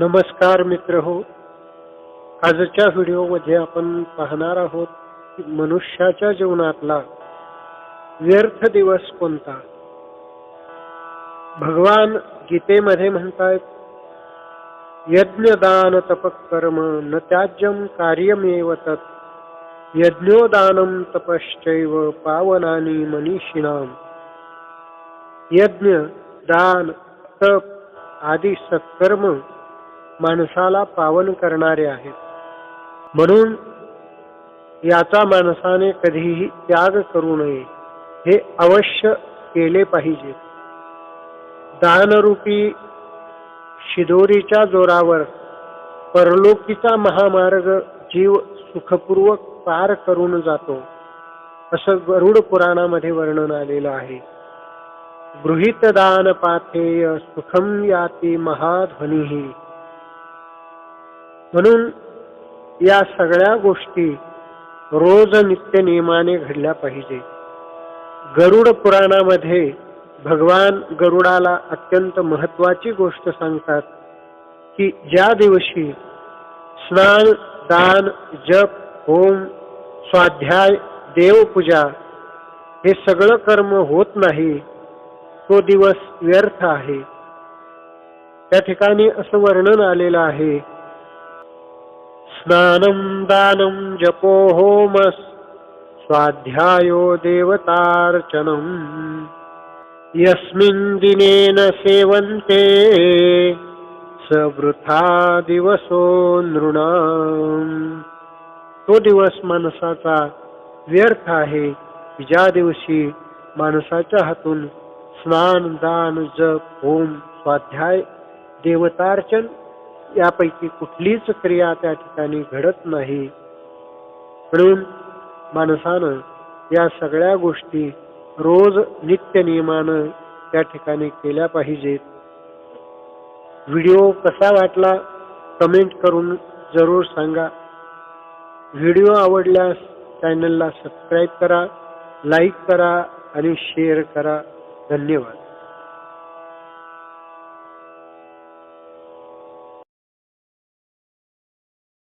नमस्कार मित्र हो. आजच्या व्हिडिओमध्ये आपण पाहणार आहोत मनुष्याच्या जीवनातला व्यर्थ दिवस कोणता? भगवान गीतेमध्ये म्हणतायत यज्ञदान तपकर्म न त्याज्यम कार्यमेव तत्. यज्ञोदानम तपश्चैव पावनानी मनीषिणाम. यज्ञ दान तप आदी सत्कर्म माणसाला पावन करणारे आहेत. म्हणून याचा माणसाने कधीही त्याग करू नये. हे अवश्य केले पाहिजे. दानरूपी शिदोरीच्या जोरावर परलोकीचा महामार्ग जीव सुखपूर्वक पार करून जातो असं गरुड पुराणामध्ये वर्णन आलेलं आहे. गृहित दान पाथेय सुखम याती महाध्वनी. म्हणून या सगळ्या गोष्टी रोज नित्य नियमाने घडल्या पाहिजे. गरुड पुराणामध्ये भगवान गरुडाला अत्यंत महत्वाची गोष्ट सांगतात की ज्या दिवशी स्नान दान जप होम स्वाध्याय देवपूजा हे सगळं कर्म होत नाही तो दिवस व्यर्थ आहे. त्या ठिकाणी असं वर्णन आलेलं आहे स्नानं दानं जपो होमस् स्वाध्यायो देवतार्चनम्। यस्मिन् दिनेन सेवन्ते स वृथा दिवसो नृणाम। तो दिवस माणसाचा व्यर्थ आहे. ज्या दिवशी माणसाच्या हातून स्नान दान जप होम स्वाध्याय देवतार्चन यापैकी कुठलीच क्रिया त्या ठिकाणी घडत नाही. म्हणून माणसानं या सगळ्या गोष्टी रोज नित्य नियमानं त्या ठिकाणी केल्या पाहिजेत. व्हिडिओ कसा वाटला कमेंट करून जरूर सांगा. व्हिडिओ आवडल्यास चॅनलला सबस्क्राईब करा लाईक करा आणि शेअर करा. धन्यवाद.